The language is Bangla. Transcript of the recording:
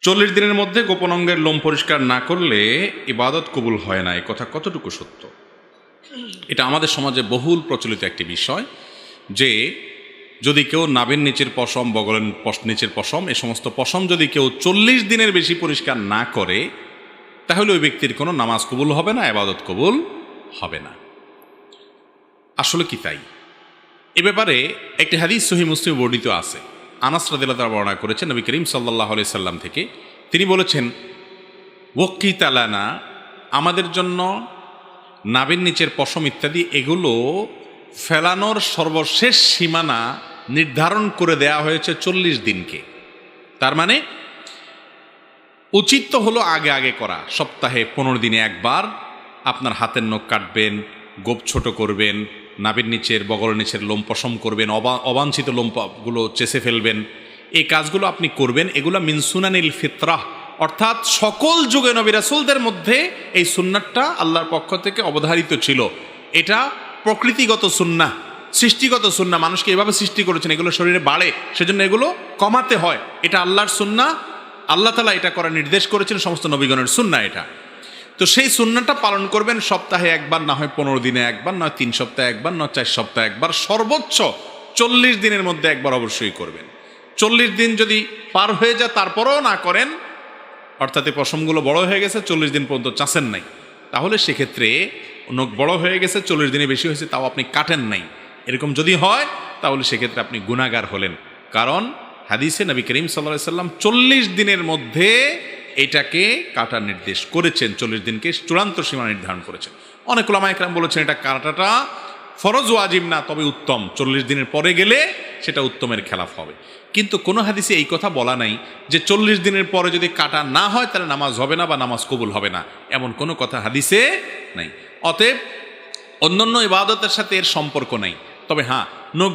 চল্লিশ দিনের মধ্যে গোপন অঙ্গের লোম পরিষ্কার না করলে ইবাদত কবুল হয় না। এ কথা কতটুকু সত্য? এটা আমাদের সমাজে বহুল প্রচলিত একটি বিষয় যে, যদি কেউ নাবের নিচের পশম, বগলের নিচের পশম, এ সমস্ত পশম যদি কেউ চল্লিশ দিনের বেশি পরিষ্কার না করে, তাহলে ওই ব্যক্তির কোনো নামাজ কবুল হবে না এবাদত কবুল হবে না। আসলে কি তাই? এ ব্যাপারে একটি হাদিস সহি মুসলিম বর্ণিত আছে। আনাস রাদিল্লাহ তারা বর্ণনা করেছেন, নবী করিম সাল্লাহ আলি সাল্লাম থেকে। তিনি বলেছেন ওকি তালানা আমাদের জন্য নাবির নিচের পশম ইত্যাদি, এগুলো ফেলানোর সর্বশেষ সীমানা নির্ধারণ করে দেয়া হয়েছে চল্লিশ দিনকে। তার মানে উচিত তো হলো আগে আগে করা। সপ্তাহে পনেরো দিনে একবার আপনার হাতের নখ কাটবেন, গোপ ছোট করবেন নাবির নিচের, বগলের নিচের লোম পশম করবেন, অবা- অবাঞ্ছিত লোমগুলো চেষে ফেলবেন। এই কাজগুলো আপনি করবেন, এগুলো মিনসুনানিল ফিতরাহ অর্থাৎ সকল যুগে নবী রাসূলদের মধ্যে এই সুন্নাতটা আল্লাহর পক্ষ থেকে অবধারিত ছিল। এটা প্রকৃতিগত সুন্না, সৃষ্টিগত সুন্না। মানুষকে এভাবে সৃষ্টি করেছেন, এগুলো শরীরে বাড়ে, সেজন্য এগুলো কমাতে হয়। এটা আল্লাহর সুন্না, আল্লাহ তালা এটা করার নির্দেশ করেছেন, সমস্ত নবীগণের সুন্না এটা। তো সেই সুন্নাটা পালন করবেন সপ্তাহে একবার, না হয় পনেরো দিনে একবার নয় তিন সপ্তাহে একবার নয় চার সপ্তাহে একবার, সর্বোচ্চ চল্লিশ দিনের মধ্যে একবার অবশ্যই করবেন। চল্লিশ দিন যদি পার হয়ে যায়, তারপরেও না করেন, অর্থাৎ এই পশমগুলো বড় হয়ে গেছে, চল্লিশ দিন পর্যন্ত চাষেন নাই, তাহলে সেক্ষেত্রে নখ বড় হয়ে গেছে, চল্লিশ দিনে বেশি হয়েছে, তাও আপনি কাটেন নাই। এরকম যদি হয়, তাহলে সেক্ষেত্রে আপনি গুণাগার হলেন। কারণ হাদিসে নবী করিম সাল্লা সাল্লাম চল্লিশ দিনের মধ্যে এটাকে কাটার নির্দেশ করেছেন, চল্লিশ দিনকে চূড়ান্ত সীমা নির্ধারণ করেছেন। অনেক ওলামা একরাম বলেছেন, এটা কাটাটা ফরজ ওয়াজিব না, তবে উত্তম। চল্লিশ দিনের পরে গেলে সেটা উত্তমের খেলাফ হবে। কিন্তু কোনো হাদিসে এই কথা বলা নাই যে চল্লিশ দিনের পরে যদি কাটা না হয়, তাহলে নামাজ হবে না বা নামাজ কবুল হবে না। এমন কোনো কথা হাদিসে নাই। অতএব অন্যান্য ইবাদতের সাথে এর সম্পর্ক নাই। তবে হ্যাঁ নখ